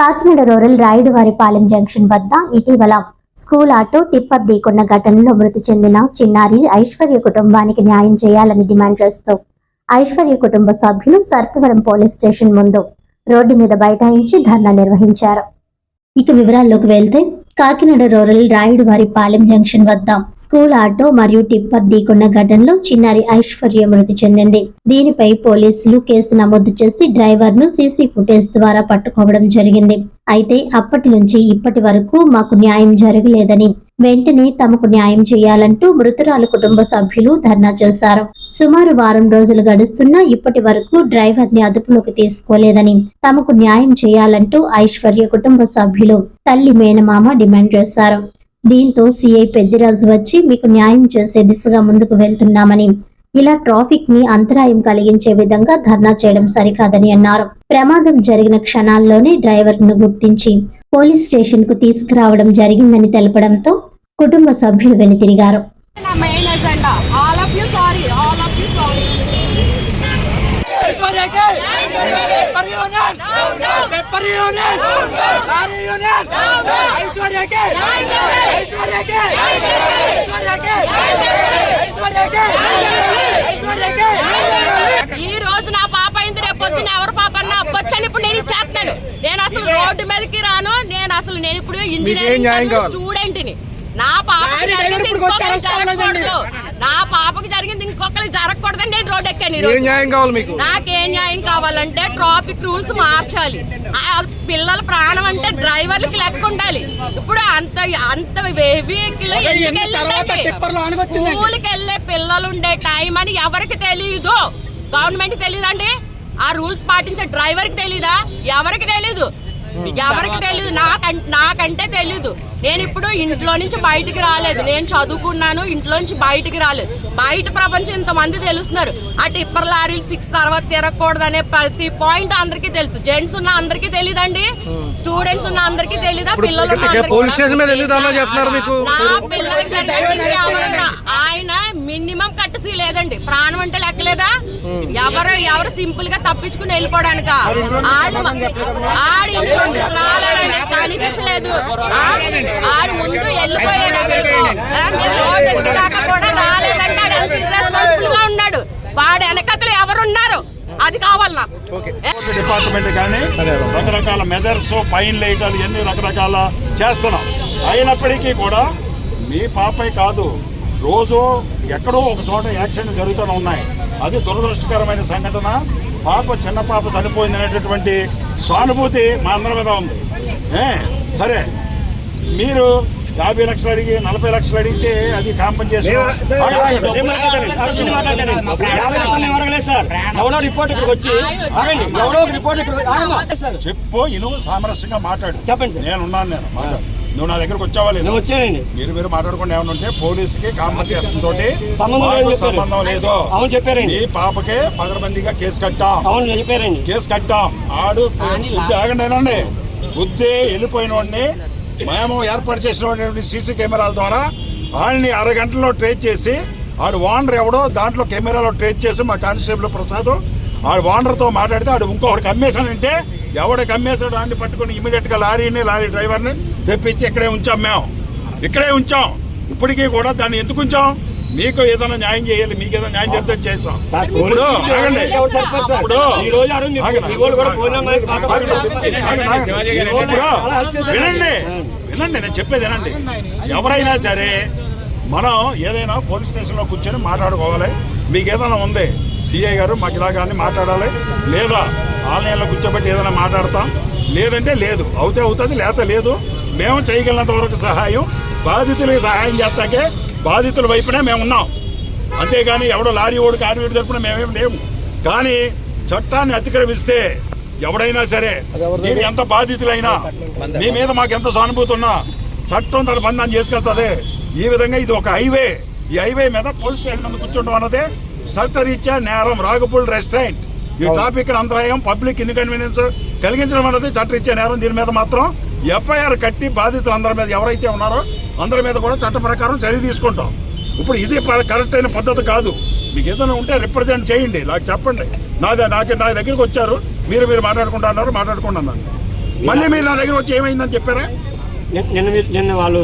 Kakinada rural రాయుడువారిపాలెం junction వద్ద ఇటీవల school auto tipper ఢీకొన్న ఘటనలో మృతి చెందిన చిన్నారి ఐశ్వర్య కుటుంబానికి న్యాయం చేయాలని డిమాండ్ చేస్తూ ఐశ్వర్య కుటుంబ సభ్యులు సర్పవరం పోలీస్ స్టేషన్ ముందు రోడ్డు మీద బైఠాయించి ధర్నా నిర్వహించారు. ఇక వివరాల్లోకి వెళ్తే కాకినాడ రూరల్ రాయుడువారి పాలెం జంక్షన్ వద్ద స్కూల్ ఆటో మరియు టిప్పర్ ఢీకొన్న ఘటనలో చిన్నారి ఐశ్వర్య మృతి చెందింది. దీనిపై పోలీసులు కేసు నమోదు చేసి డ్రైవర్ను సీసీ ఫుటేజ్ ద్వారా పట్టుకోవడం జరిగింది. అయితే అప్పటి నుంచి ఇప్పటి వరకు మాకు న్యాయం జరగలేదని వెంటనే తమకు న్యాయం చేయాలంటూ మృతురాలు కుటుంబ సభ్యులు ధర్నా చేశారు. సుమారు వారం రోజులు గడుస్తున్నా ఇప్పటి వరకు డ్రైవర్ని అదుపులోకి తీసుకోలేదని తమకు న్యాయం చేయాలంటూ ఐశ్వర్య కుటుంబ సభ్యులు తల్లి మేనమామ డిమాండ్ చేశారు. దీంతో సిఐ పెద్దిరాజు వచ్చి మీకు న్యాయం చేసే దిశగా ముందుకు వెళ్తున్నామని ఇలా ట్రాఫిక్ని అంతరాయం కలిగించే విధంగా ధర్నా చేయడం సరికాదని అన్నారు. ప్రమాదం జరిగిన క్షణాల్లోనే డ్రైవర్ను గుర్తించి పోలీస్ స్టేషన్కు తీసుకురావడం జరిగిందని తెలపడంతో కుటుంబ సభ్యులు వెనుతిరిగారు. ఈ రోజు నా పాప అయింది రేపు పొద్దున ఎవరు పాప అన్న అవ్వచ్చని ఇప్పుడు నేను ఇచ్చేస్తున్నాను. నేను అసలు రోడ్డు మీదకి రాను నేను అసలు నేను ఇప్పుడు ఇంజనీరింగ్ స్టూడెంట్ ని పాపకి జరిగింది ఇంకొకరికి. జరగకూడదు. నా పాపకి జరిగింది ఇంకొకరికి జరగకూడదని నేను రోడ్ ఎక్కాను న్యాయం కావాలి మీకు? నాకేం న్యాయం కావాలంటే ట్రాఫిక్ రూల్స్ మార్చాలి. ఆ పిల్లల ప్రాణం అంటే డ్రైవర్లకి లెక్క ఉండాలి. ఇప్పుడు అంత అంత వెహికల్. స్కూల్కి వెళ్ళే పిల్లలు ఉండే టైం అని ఎవరికి తెలియదు గవర్నమెంట్ తెలియదండి ఆ రూల్స్ పాటించే డ్రైవర్కి తెలీదా? ఎవరికి తెలీదు. ఎవరికి తెలీదు. నాకంటే నాకంటే తెలీదు. నేను ఇప్పుడు ఇంట్లో నుంచి బయటికి రాలేదు. నేను చదువుకున్నాను ఇంట్లో నుంచి బయటికి రాలేదు. బయట ప్రపంచం ఇంతమంది తెలుస్తున్నారు. ఆ టిప్పర్ లారీలు సిక్స్ తర్వాత తిరగకూడదు అనే ప్రతి పాయింట్ అందరికీ తెలుసు. జెంట్స్ ఉన్న అందరికీ తెలియదండి స్టూడెంట్స్ ఉన్న అందరికీ తెలీదా? పిల్లలు ఉన్న అందరికీ నా పిల్లలకి ఆయన మినిమం కట్టసి లేదండి ప్రాణం అంటే లెక్కలేదా ఎవరు ఎవరు సింపుల్గా తప్పించుకుని వెళ్ళిపోవడానిక? ఆడు ఆడు ఇన్ని రోజులు రాలేదండి కనిపించలేదు? ఆడు ముందు వెళ్ళిపోయాడు ఎక్కడికో. ఆ, నేను రోడ్ ఎక్కినాక కూడా రాలేదంటే ఆడు ఎంత irresponsible గా ఉన్నాడు? వాడు వెనకతలు ఎవరున్నారు? అది కావాలి నాకు. డిపార్ట్మెంట్ కానీ రకరకాల మెజర్స్ ఫైన్ వేయటాలు ఇవన్నీ రకరకాల చేస్తున్నాం. అయినప్పటికీ కూడా మీ పాపై కాదు రోజు ఎక్కడో ఒక చోట యాక్సిడెంట్ జరుగుతూనే ఉన్నాయి. అది దురదృష్టకరమైన సంఘటన. పాప చిన్న పాప చనిపోయింది అనేటటువంటి సానుభూతి మా అందరి మీద ఉంది. ఏ? సరే. మీరు యాభై లక్షలు అడిగి నలభై లక్షలు అడిగితే అది కాంపన్సేషన్ చెప్పు ఇనువు సామరస్యంగా మాట్లాడు. చెప్పండి. సార్. నేను ఉన్నాను నేను. మాట్లాడు. నువ్వు నా దగ్గరకు వచ్చావా లేదు? వచ్చానండి. మీరు మీరు మాట్లాడకుండా ఏమైనా ఉంటే పోలీసుకి కాంపన్సేషన్ తోటి సంబంధం లేదు. అవును చెప్పారండి. మీ పాపకే పగడబందీగా కేసు కట్టాం. అవును చెప్పారండి. కేసు కట్టాం. ఆడు బుద్ధి ఆగండి బుద్ధి వెళ్ళిపోయిన వాడిని మేము ఏర్పాటు చేసినటువంటి సీసీ కెమెరాల ద్వారా ఆయన్ని అరగంటలో ట్రేస్ చేసి ఆడు ఓనర్ ఎవడో దాంట్లో కెమెరాలో ట్రేస్ చేసి మా కానిస్టేబుల్ ప్రసాద్ ఆడు ఓనర్తో మాట్లాడితే ఆడు ఇంకొకటి కమ్మేశానంటే ఎవడికి అమ్మేశాడు ఆడిని పట్టుకొని ఇమీడియట్గా లారీని లారీ డ్రైవర్ని తెప్పించి ఇక్కడే ఉంచాం మేము. ఇక్కడే ఉంచాం. ఇప్పటికీ కూడా దాన్ని ఎందుకు ఉంచాం? మీకు ఏదైనా న్యాయం చేయాలి మీకు ఏదైనా న్యాయం చేస్తే. చేసాం ఇప్పుడు వినండి. వినండి నేను చెప్పేది వినండి. ఎవరైనా సరే మనం ఏదైనా పోలీస్ స్టేషన్లో కూర్చొని మాట్లాడుకోవాలి. మీకు ఏదైనా ఉంది సిఐ గారు మాకు ఇలాగా అని మాట్లాడాలి. లేదా ఆన్లైన్లో కూర్చోబెట్టి ఏదైనా మాట్లాడతాం. లేదంటే లేదు. అవుతే అవుతుంది లేకపోతే లేదు. మేము చేయగలిగినంత వరకు సహాయం బాధితులకు సహాయం చేస్తాకే బాధితుల వైపునే మేము ఉన్నాం. అంతేగాని ఎవడో లారీ ఓడి కారు వీడి తరపున మేమేం లేము. కానీ చట్టాన్ని అతిక్రమిస్తే ఎవడైనా సరే మీరు ఎంత బాధితులైనా మీ మీద మాకు ఎంత సానుభూతి ఉన్నా చట్టం తన దాన్ని చేసుకెళ్తుంది. ఈ విధంగా ఇది ఒక హైవే. ఈ హైవే మీద పోలీస్ స్టేషన్ మీద కూర్చుంటాం అన్నదే చట్టరీత్యా నేరం రాగపుల్ రెస్టారెంట్. ఈ ట్రాఫిక్ అంతరాయం పబ్లిక్ ఇన్కన్వీనియన్స్ కలిగించడం అన్నది చట్టరీత్యా నేరం. దీని మీద మాత్రం ఎఫ్ఐఆర్ కట్టి బాధితులు అందరి మీద ఎవరైతే ఉన్నారో అందరి మీద కూడా చట్ట ప్రకారం చర్య తీసుకుంటాం. ఇప్పుడు ఇది కరెక్ట్ అయిన పద్ధతి కాదు. మీకు ఏదైనా ఉంటే రిప్రజెంట్ చేయండి. నాకు చెప్పండి. నాది నాకు నా దగ్గరికి వచ్చారు. మీరు మీరు మాట్లాడుకుంటా అన్నారు మాట్లాడుకుంటున్నాను మళ్ళీ మీరు నా దగ్గర వచ్చి ఏమైందని చెప్పారా? నిన్న నిన్న వాళ్ళు